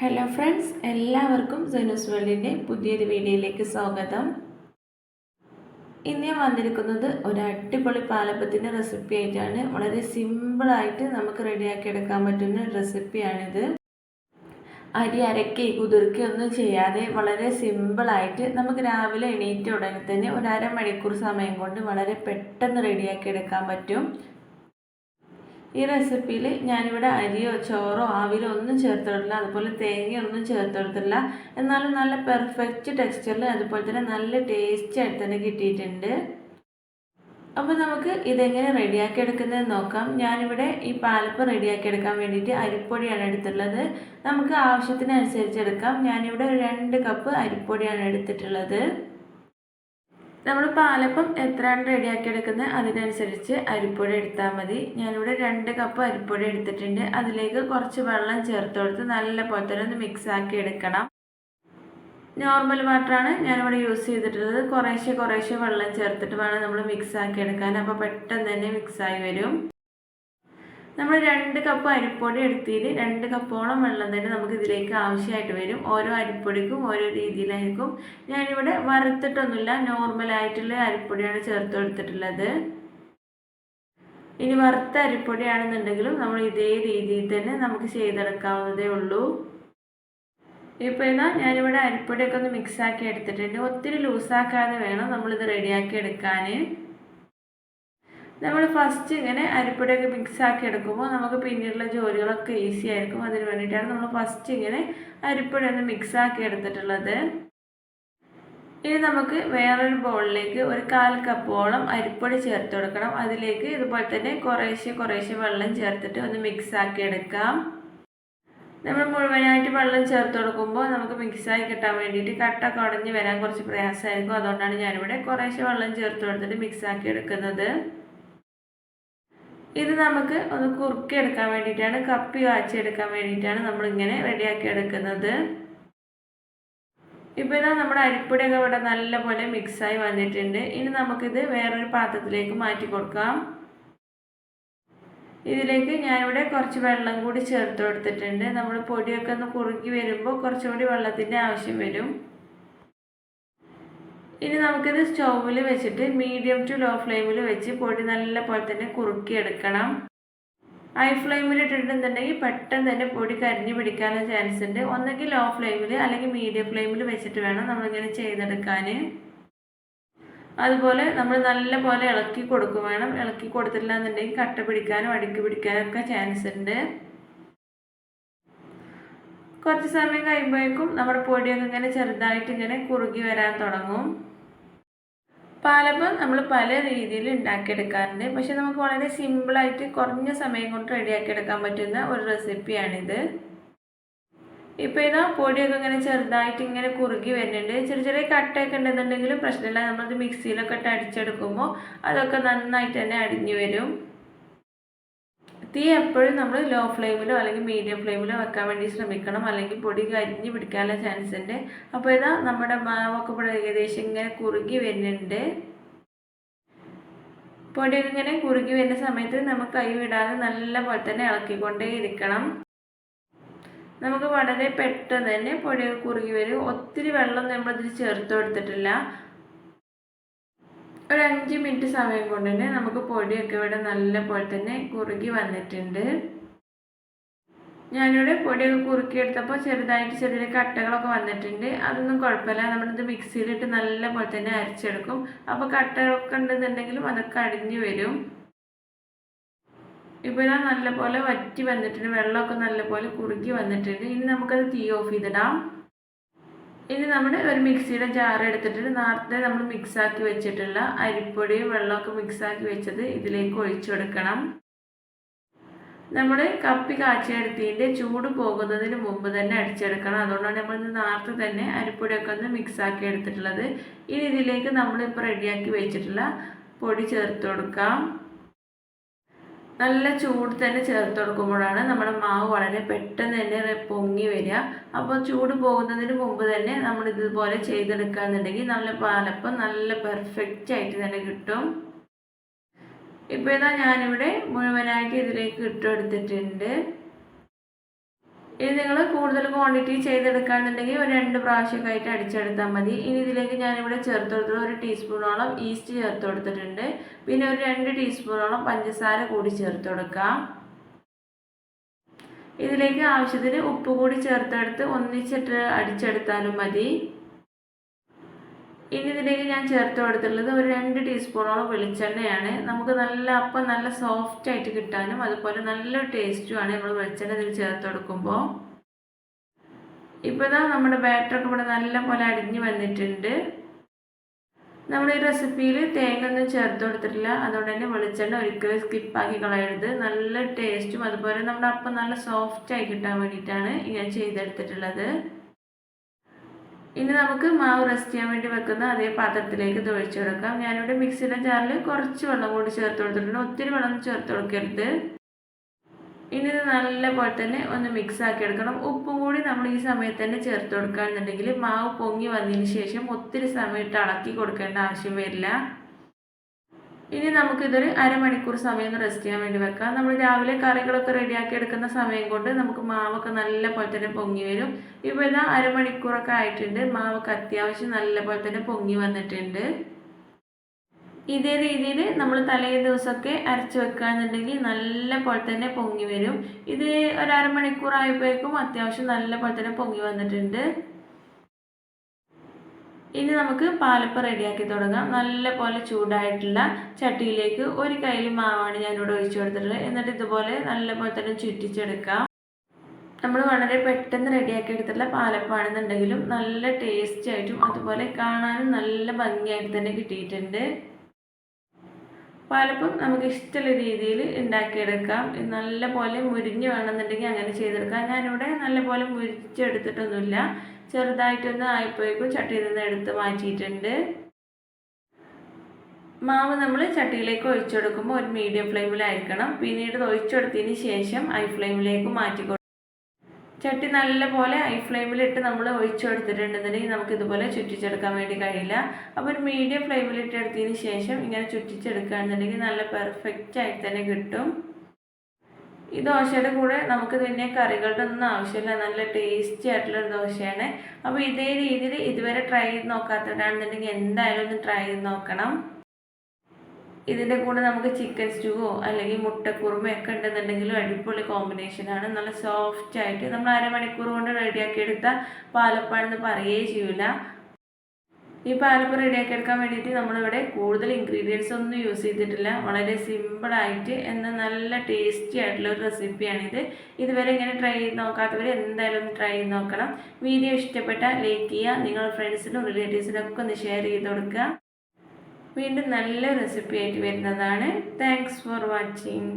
Hello friends എല്ലാവർക്കും സെനൂസ് വേൾഡിന്റെ പുതിയൊരു വീഡിയോയിലേക്ക് സ്വാഗതം. ഇന്ന് ഞാൻ വന്നിരിക്കുന്നത് ഒരു അടിപൊളി പാലപ്പത്തിന്റെ റെസിപ്പി ആയിട്ടാണ്. വളരെ സിമ്പിളായിട്ട് നമുക്ക് റെഡിയാക്കി എടുക്കാൻ പറ്റുന്ന റെസിപ്പിയാണിത് അരി അരക്കി കുതിർക്കി ഒന്നും ചെയ്യാതെ വളരെ സിമ്പിളായിട്ട് നമുക്ക് രാവിലെ എണീറ്റ ഉടനെ തന്നെ ഒരു അരമണിക്കൂർ സമയം കൊണ്ട് വളരെ പെട്ടെന്ന് റെഡിയാക്കി എടുക്കാൻ പറ്റും. ഈ റെസിപ്പിയിൽ ഞാനിവിടെ അരിയോ ചോറോ ആവിലോ ഒന്നും ചേർത്തിട്ടില്ല. അതുപോലെ തേങ്ങയൊന്നും ചേർത്തെടുത്തില്ല എന്നാലും നല്ല പെർഫെക്റ്റ് ടെക്സ്ചറിൽ അതുപോലെ തന്നെ നല്ല ടേസ്റ്റ് ആയിട്ട് തന്നെ കിട്ടിയിട്ടുണ്ട്. അപ്പോൾ നമുക്ക് ഇതെങ്ങനെ റെഡിയാക്കി എടുക്കുന്നത് നോക്കാം. ഞാനിവിടെ ഈ പാലപ്പം റെഡിയാക്കി എടുക്കാൻ വേണ്ടിയിട്ട് അരിപ്പൊടിയാണ് എടുത്തിട്ടുള്ളത്. നമുക്ക് ആവശ്യത്തിനനുസരിച്ച് എടുക്കാം. ഞാനിവിടെ രണ്ട് കപ്പ് അരിപ്പൊടിയാണ് എടുത്തിട്ടുള്ളത്. നമ്മൾ പാലപ്പം എത്രയാണ് റെഡിയാക്കി എടുക്കുന്നത് അതിനനുസരിച്ച് അരിപ്പൊടി എടുത്താൽ മതി. ഞാനിവിടെ രണ്ട് കപ്പ് അരിപ്പൊടി എടുത്തിട്ടുണ്ട്. അതിലേക്ക് കുറച്ച് വെള്ളം ചേർത്ത് കൊടുത്ത് നല്ല പോലെ തന്നെ ഒന്ന് മിക്സ് ആക്കി എടുക്കണം. നോർമൽ വാട്ടറാണ് ഞാനിവിടെ യൂസ് ചെയ്തിട്ടുള്ളത്. കുറേശ്ശെ കുറേശ്ശെ വെള്ളം ചേർത്തിട്ട് വേണം നമ്മൾ മിക്സ് ആക്കി എടുക്കാൻ. അപ്പോൾ പെട്ടെന്ന് തന്നെ മിക്സായി വരും. നമ്മൾ രണ്ട് കപ്പ് അരിപ്പൊടി എടുത്തതിൽ രണ്ട് കപ്പോളം വെള്ളം തന്നെ നമുക്ക് ഇതിലേക്ക് ആവശ്യമായിട്ട് വരും. ഓരോ അരിപ്പൊടിക്കും ഓരോ രീതിയിലായിരിക്കും. ഞാനിവിടെ വറുത്തിട്ടൊന്നുമില്ല. നോർമലായിട്ടുള്ള അരിപ്പൊടിയാണ് ചേർത്ത് കൊടുത്തിട്ടുള്ളത്. ഇനി വറുത്ത അരിപ്പൊടിയാണെന്നുണ്ടെങ്കിലും നമ്മൾ ഇതേ രീതിയിൽ തന്നെ നമുക്ക് ചെയ്തെടുക്കാവുന്നതേ ഉള്ളൂ. ഇപ്പോൾ ഇതാ ഞാനിവിടെ അരിപ്പൊടിയൊക്കെ ഒന്ന് മിക്സാക്കി എടുത്തിട്ടുണ്ട്. ഒത്തിരി ലൂസാക്കാതെ വേണം നമ്മളിത് റെഡിയാക്കി എടുക്കാൻ നമ്മൾ ഫസ്റ്റ് ഇങ്ങനെ അരിപ്പൊടിയൊക്കെ മിക്സ് ആക്കി എടുക്കുമ്പോൾ നമുക്ക് പിന്നീടുള്ള ജോലികളൊക്കെ ഈസി ആയിരിക്കും. അതിന് വേണ്ടിയിട്ടാണ് നമ്മൾ ഫസ്റ്റ് ഇങ്ങനെ അരിപ്പൊടി ഒന്ന് മിക്സ് ആക്കി എടുത്തിട്ടുള്ളത്. ഇനി നമുക്ക് വേറൊരു ബൗളിലേക്ക് ഒരു കാൽ കപ്പോളം അരിപ്പൊടി ചേർത്ത് കൊടുക്കണം. അതിലേക്ക് ഇതുപോലെ തന്നെ കുറേശ്ശെ കുറേശ്ശെ വെള്ളം ചേർത്തിട്ട് ഒന്ന് മിക്സ് ആക്കി എടുക്കാം. നമ്മൾ മുഴുവനായിട്ട് വെള്ളം ചേർത്ത് കൊടുക്കുമ്പോൾ നമുക്ക് മിക്സായി കിട്ടാൻ വേണ്ടിയിട്ട് കട്ട കുടഞ്ഞ് വരാൻ കുറച്ച് പ്രയാസമായിരിക്കും. അതുകൊണ്ടാണ് ഞാനിവിടെ കുറേശ്ശെ വെള്ളം ചേർത്ത് കൊടുത്തിട്ട് മിക്സ് ആക്കി എടുക്കുന്നത്. ഇത് നമുക്ക് ഒന്ന് കുറുക്കി എടുക്കാൻ വേണ്ടിയിട്ടാണ് കപ്പി കാച്ചി എടുക്കാൻ വേണ്ടിയിട്ടാണ് നമ്മളിങ്ങനെ റെഡിയാക്കി എടുക്കുന്നത്. ഇപ്പോൾ ഇതാ നമ്മുടെ അരിപ്പൊടിയൊക്കെ ഇവിടെ നല്ലപോലെ മിക്സായി വന്നിട്ടുണ്ട്. ഇനി നമുക്കിത് വേറൊരു പാത്രത്തിലേക്ക് മാറ്റി കൊടുക്കാം. ഇതിലേക്ക് ഞാനിവിടെ കുറച്ച് വെള്ളം കൂടി ചേർത്ത് കൊടുത്തിട്ടുണ്ട്. നമ്മൾ പൊടിയൊക്കെ ഒന്ന് കുറുക്കി വരുമ്പോൾ കുറച്ചുകൂടി വെള്ളത്തിന്റെ ആവശ്യം വരും. ഇനി നമുക്കിത് സ്റ്റൗവിൽ വെച്ചിട്ട് മീഡിയം ടു ലോ ഫ്ലെയിമിൽ വെച്ച് പൊടി നല്ല പോലെ തന്നെ കുറുക്കിയെടുക്കണം. ഹൈ ഫ്ലെയിമിൽ ഇട്ടിട്ടുണ്ടെന്നുണ്ടെങ്കിൽ പെട്ടെന്ന് തന്നെ പൊടി കരിഞ്ഞു പിടിക്കാനുള്ള ചാൻസ് ഉണ്ട്. ഒന്നെങ്കിൽ ലോ ഫ്ലെയിമിൽ അല്ലെങ്കിൽ മീഡിയം ഫ്ലെയിമിൽ വെച്ചിട്ട് വേണം നമ്മളിങ്ങനെ ചെയ്തെടുക്കാൻ. അതുപോലെ നമ്മൾ നല്ല പോലെ ഇളക്കി കൊടുക്കും വേണം. ഇളക്കി കൊടുത്തിട്ടില്ല എന്നുണ്ടെങ്കിൽ കട്ട പിടിക്കാനും അടുക്കി പിടിക്കാനും ഒക്കെ ചാൻസ് ഉണ്ട്. കുറച്ച് സമയം കഴിയുമ്പോഴേക്കും നമ്മുടെ പൊടിയൊക്കെ ഇങ്ങനെ ചെറുതായിട്ട് ഇങ്ങനെ കുറുകി വരാൻ തുടങ്ങും. പാലപ്പം നമ്മൾ പല രീതിയിൽ ഉണ്ടാക്കിയെടുക്കാറുണ്ട്. പക്ഷെ നമുക്ക് വളരെ സിമ്പിളായിട്ട് കുറഞ്ഞ സമയം കൊണ്ട് റെഡിയാക്കിയെടുക്കാൻ പറ്റുന്ന ഒരു റെസിപ്പിയാണിത് ഇപ്പോൾ ഇതാ പൊടിയൊക്കെ ഇങ്ങനെ ചെറുതായിട്ട് ഇങ്ങനെ കുറുകി വരുന്നുണ്ട്. ചെറിയ ചെറിയ കട്ടയൊക്കെ ഉണ്ടെന്നുണ്ടെങ്കിലും പ്രശ്നമില്ല. നമ്മളത് മിക്സിയിലൊക്കെ ഇട്ട് അടിച്ചെടുക്കുമ്പോൾ അതൊക്കെ നന്നായിട്ട് തന്നെ അടിഞ്ഞു വരും. തീ എപ്പോഴും നമ്മൾ ലോ ഫ്ലെയിമിലോ അല്ലെങ്കിൽ മീഡിയം ഫ്ലെയിമിലോ വെക്കാൻ വേണ്ടി ശ്രമിക്കണം. അല്ലെങ്കിൽ പൊടി കരിഞ്ഞ് പിടിക്കാനുള്ള ചാൻസ് ഉണ്ട്. അപ്പോൾ ഇതാ നമ്മുടെ മാവൊക്കെ ഇവിടെ ഏകദേശം ഇങ്ങനെ കുറുകി വരുന്നുണ്ട്. പൊടി ഇങ്ങനെ കുറുകി വരുന്ന സമയത്ത് നമുക്ക് കൈ വിടാതെ നല്ല പോലെ തന്നെ ഇളക്കിക്കൊണ്ടേ ഇരിക്കണം. നമുക്ക് വളരെ പെട്ടെന്ന് തന്നെ പൊടിയൊക്കെ കുറുകി വരും. ഒത്തിരി വെള്ളം നമ്മളിതിൽ ചേർത്ത് കൊടുത്തിട്ടില്ല. ഒരു അഞ്ച് മിനിറ്റ് സമയം കൊണ്ട് തന്നെ നമുക്ക് പൊടിയൊക്കെ ഇവിടെ നല്ല പോലെ തന്നെ കുറുകി വന്നിട്ടുണ്ട്. ഞാനിവിടെ പൊടിയൊക്കെ കുറുക്കിയെടുത്തപ്പോൾ ചെറുതായിട്ട് ചെറിയ കട്ടകളൊക്കെ വന്നിട്ടുണ്ട്. അതൊന്നും കുഴപ്പമില്ല. നമ്മളിത് മിക്സിയിലിട്ട് നല്ല പോലെ തന്നെ അരച്ചെടുക്കും. അപ്പോൾ കട്ടകളൊക്കെ ഉണ്ടെന്നുണ്ടെങ്കിലും അതൊക്കെ അടിഞ്ഞു വരും. ഇപ്പോൾ ഞാൻ നല്ലപോലെ വറ്റി വന്നിട്ടുണ്ട്. വെള്ളമൊക്കെ നല്ലപോലെ കുറുക്കി വന്നിട്ടുണ്ട്. ഇനി നമുക്കത് തീ ഓഫ് ചെയ്തിടാം. ഇനി നമ്മൾ ഒരു മിക്സിയുടെ ജാർ എടുത്തിട്ട് നേരത്തെ നമ്മൾ മിക്സാക്കി വെച്ചിട്ടുള്ള അരിപ്പൊടിയും വെള്ളമൊക്കെ മിക്സാക്കി വെച്ചത് ഇതിലേക്ക് ഒഴിച്ചു കൊടുക്കണം. നമ്മൾ കപ്പി കാച്ചിയെടുത്തതിന്റെ ചൂട് പോകുന്നതിന് മുമ്പ് തന്നെ അടിച്ചെടുക്കണം. അതുകൊണ്ടാണ് നമ്മൾ ഇന്ന് നേരത്തെ തന്നെ അരിപ്പൊടിയൊക്കെ ഒന്ന് മിക്സാക്കി എടുത്തിട്ടുള്ളത്. ഇനി ഇതിലേക്ക് നമ്മളിപ്പോൾ റെഡിയാക്കി വെച്ചിട്ടുള്ള പൊടി ചേർത്ത് കൊടുക്കാം. നല്ല ചൂട് തന്നെ ചേർത്ത് കൊടുക്കുമ്പോഴാണ് നമ്മുടെ മാവ് വളരെ പെട്ടെന്ന് തന്നെ പൊങ്ങി വരിക. അപ്പോൾ ചൂട് പോകുന്നതിന് മുമ്പ് തന്നെ നമ്മൾ ഇതുപോലെ ചെയ്തെടുക്കുകയെന്നുണ്ടെങ്കിൽ നല്ല പാലപ്പം നല്ല പെർഫെക്റ്റ് ആയിട്ട് തന്നെ കിട്ടും. ഇപ്പോൾ ഇതാ ഞാനിവിടെ മുഴുവനായിട്ട് ഇതിലേക്ക് ഇട്ടെടുത്തിട്ടുണ്ട് ഇനി നിങ്ങൾ കൂടുതൽ ക്വാണ്ടിറ്റി ചെയ്തെടുക്കുകയാണെന്നുണ്ടെങ്കിൽ ഒരു രണ്ട് പ്രാവശ്യമൊക്കെ ആയിട്ട് അടിച്ചെടുത്താൽ മതി. ഇനി ഇതിലേക്ക് ഞാനിവിടെ ചേർത്ത് കൊടുത്തത് ഒരു ടീസ്പൂണോളം ഈസ്റ്റ് ചേർത്ത് കൊടുത്തിട്ടുണ്ട്. പിന്നെ ഒരു രണ്ട് ടീസ്പൂണോളം പഞ്ചസാര കൂടി ചേർത്ത് കൊടുക്കാം. ഇതിലേക്ക് ആവശ്യത്തിന് ഉപ്പ് കൂടി ചേർത്തെടുത്ത് ഒന്നിച്ചിട്ട് അടിച്ചെടുത്താലും മതി. ഇനി ഇതിലേക്ക് ഞാൻ ചേർത്ത് കൊടുത്തിട്ടുള്ളത് ഒരു രണ്ട് ടീസ്പൂണോളം വെളിച്ചെണ്ണയാണ്. നമുക്ക് നല്ല അപ്പം നല്ല സോഫ്റ്റ് ആയിട്ട് കിട്ടാനും അതുപോലെ നല്ല ടേസ്റ്റുമാണ് നമ്മൾ വെളിച്ചെണ്ണ ഇതിൽ ചേർത്ത് കൊടുക്കുമ്പോൾ ഇപ്പോൾ ഇതാ നമ്മുടെ ബാറ്ററൊക്കെ ഇവിടെ നല്ല പോലെ അടിഞ്ഞ് വന്നിട്ടുണ്ട്. നമ്മൾ ഈ റെസിപ്പിയിൽ തേങ്ങ ഒന്നും ചേർത്ത് കൊടുത്തിട്ടില്ല. അതുകൊണ്ട് തന്നെ വെളിച്ചെണ്ണ ഒരിക്കലും സ്കിപ്പാക്കി കളയരുത്. നല്ല ടേസ്റ്റും അതുപോലെ നമ്മുടെ അപ്പം നല്ല സോഫ്റ്റ് ആയി കിട്ടാൻ വേണ്ടിയിട്ടാണ് ഇങ്ങനെ ചെയ്തെടുത്തിട്ടുള്ളത്. ഇനി നമുക്ക് മാവ് റെസ്റ്റ് ചെയ്യാൻ വേണ്ടി വെക്കുന്ന അതേ പാത്രത്തിലേക്ക് ഇത് ഒഴിച്ചു കൊടുക്കാം. ഞാനിവിടെ മിക്സിയുടെ ജാറിൽ കുറച്ച് വെള്ളം കൂടി ചേർത്ത് കൊടുത്തിട്ടുണ്ട്. ഒത്തിരി വെള്ളം ചേർത്ത് കൊടുക്കരുത്. ഇനി ഇത് നല്ല പോലെ തന്നെ ഒന്ന് മിക്സ് ആക്കി എടുക്കണം. ഉപ്പും കൂടി നമ്മൾ ഈ സമയത്ത് തന്നെ ചേർത്ത് കൊടുക്കുകയാണെന്നുണ്ടെങ്കിൽ മാവ് പൊങ്ങി വന്നതിന് ശേഷം ഒത്തിരി സമയത്ത് ഇളക്കി കൊടുക്കേണ്ട ആവശ്യം വരില്ല. ഇനി നമുക്കിതൊരു അരമണിക്കൂർ സമയം റെസ്റ്റ് ചെയ്യാൻ വേണ്ടി വെക്കാം. നമ്മൾ രാവിലെ കറികളൊക്കെ റെഡിയാക്കി എടുക്കുന്ന സമയം കൊണ്ട് നമുക്ക് മാവൊക്കെ നല്ല പോലെ തന്നെ പൊങ്ങി വരും. ഇപ്പോൾ ഇതാ അരമണിക്കൂറൊക്കെ ആയിട്ടുണ്ട്. മാവൊക്കെ അത്യാവശ്യം നല്ല പോലെ തന്നെ പൊങ്ങി വന്നിട്ടുണ്ട്. ഇതേ രീതിയിൽ നമ്മൾ തലേ ദിവസമൊക്കെ അരച്ച് വെക്കുകയാണെന്നുണ്ടെങ്കിൽ നല്ല പോലെ തന്നെ പൊങ്ങി വരും. ഇത് ഒരു അരമണിക്കൂർ ആയപ്പോഴേക്കും അത്യാവശ്യം നല്ല പോലെ തന്നെ പൊങ്ങി വന്നിട്ടുണ്ട്. ഇനി നമുക്ക് പാലപ്പം റെഡിയാക്കി തുടങ്ങാം. നല്ല പോലെ ചൂടായിട്ടുള്ള ചട്ടിയിലേക്ക് ഒരു കയ്യിൽ മാവാണ് ഞാനിവിടെ ഒഴിച്ചു കൊടുത്തിട്ടുള്ളത്. എന്നിട്ട് ഇതുപോലെ നല്ലപോലെ തന്നെ ചുറ്റിച്ചെടുക്കാം. നമ്മൾ വളരെ പെട്ടെന്ന് റെഡിയാക്കി എടുത്തിട്ടുള്ള പാലപ്പാണെന്നുണ്ടെങ്കിലും നല്ല ടേസ്റ്റി ആയിട്ടും അതുപോലെ കാണാനും നല്ല ഭംഗിയായിട്ട് തന്നെ കിട്ടിയിട്ടുണ്ട്. പാലപ്പം നമുക്ക് ഇഷ്ടമുള്ള രീതിയിൽ ഉണ്ടാക്കിയെടുക്കാം. നല്ല പോലെ മുരിഞ്ഞ് വേണമെന്നുണ്ടെങ്കിൽ അങ്ങനെ ചെയ്തെടുക്കാം. ഞാനിവിടെ നല്ല പോലെ മുരിച്ചെടുത്തിട്ടൊന്നുമില്ല. ചെറുതായിട്ടൊന്ന് ആയിപ്പോയേക്കും. ചട്ടിയിൽ നിന്ന് എടുത്ത് മാറ്റിയിട്ടുണ്ട്. മാവ് നമ്മൾ ചട്ടിയിലേക്ക് ഒഴിച്ചെടുക്കുമ്പോൾ ഒരു മീഡിയം ഫ്ലെയിമിലായിരിക്കണം. പിന്നീട് ഒഴിച്ചെടുത്തതിന് ശേഷം ഹൈ ഫ്ലെയിമിലേക്ക് മാറ്റി ചട്ടി നല്ല പോലെ ഹൈ ഫ്ലെയിമിലിട്ട് നമ്മൾ ഒഴിച്ചു കൊടുത്തിട്ടുണ്ടെന്നുണ്ടെങ്കിൽ നമുക്ക് ഇതുപോലെ ചുറ്റിച്ചെടുക്കാൻ വേണ്ടി കഴിയില്ല. അപ്പോൾ ഒരു മീഡിയം ഫ്ലെയിമിലിട്ട് എടുത്തതിന് ശേഷം ഇങ്ങനെ ചുറ്റിച്ചെടുക്കുകയാണെന്നുണ്ടെങ്കിൽ നല്ല പെർഫെക്റ്റ് ആയിട്ട് തന്നെ കിട്ടും. ഈ ദോശയുടെ കൂടെ നമുക്ക് പിന്നെ കറികളുടെ ഒന്നും ആവശ്യമില്ല. നല്ല ടേസ്റ്റി ആയിട്ടുള്ളൊരു ദോശയാണ്. അപ്പോൾ ഇതേ രീതിയിൽ ഇതുവരെ ട്രൈ ചെയ്ത് നോക്കാത്തവരാണെന്നുണ്ടെങ്കിൽ എന്തായാലും ഒന്ന് ട്രൈ ചെയ്ത് നോക്കണം. ഇതിന്റെ കൂടെ നമുക്ക് ചിക്കൻ സ്റ്റൂവോ അല്ലെങ്കിൽ മുട്ടക്കുറുമയൊക്കെ ഉണ്ടെന്നുണ്ടെങ്കിലും അടിപൊളി കോമ്പിനേഷനാണ് നല്ല സോഫ്റ്റ് ആയിട്ട് നമ്മൾ അരമണിക്കൂർ കൊണ്ട് റെഡിയാക്കി എടുത്ത പാലപ്പാടെന്ന് പറയേ ചെയ്യൂല. ഈ പാലപ്പം റെഡിയാക്കി എടുക്കാൻ വേണ്ടിയിട്ട് നമ്മളിവിടെ കൂടുതൽ ഇൻഗ്രീഡിയൻസ് ഒന്നും യൂസ് ചെയ്തിട്ടില്ല. വളരെ സിമ്പിളായിട്ട് എന്നാൽ നല്ല ടേസ്റ്റി ആയിട്ടുള്ള ഒരു റെസിപ്പിയാണിത് ഇതുവരെ ഇങ്ങനെ ട്രൈ ചെയ്ത് നോക്കാത്തവർ എന്തായാലും ട്രൈ ചെയ്ത് നോക്കണം. വീഡിയോ ഇഷ്ടപ്പെട്ട ലൈക്ക് ചെയ്യുക. നിങ്ങൾ ഫ്രണ്ട്സിനും റിലേറ്റീവ്സിനും ഒക്കെ ഒന്ന് ഷെയർ ചെയ്ത് കൊടുക്കുക. വീണ്ടും നല്ല റെസിപ്പി ആയിട്ട് വരുന്നതാണ്. Thanks for watching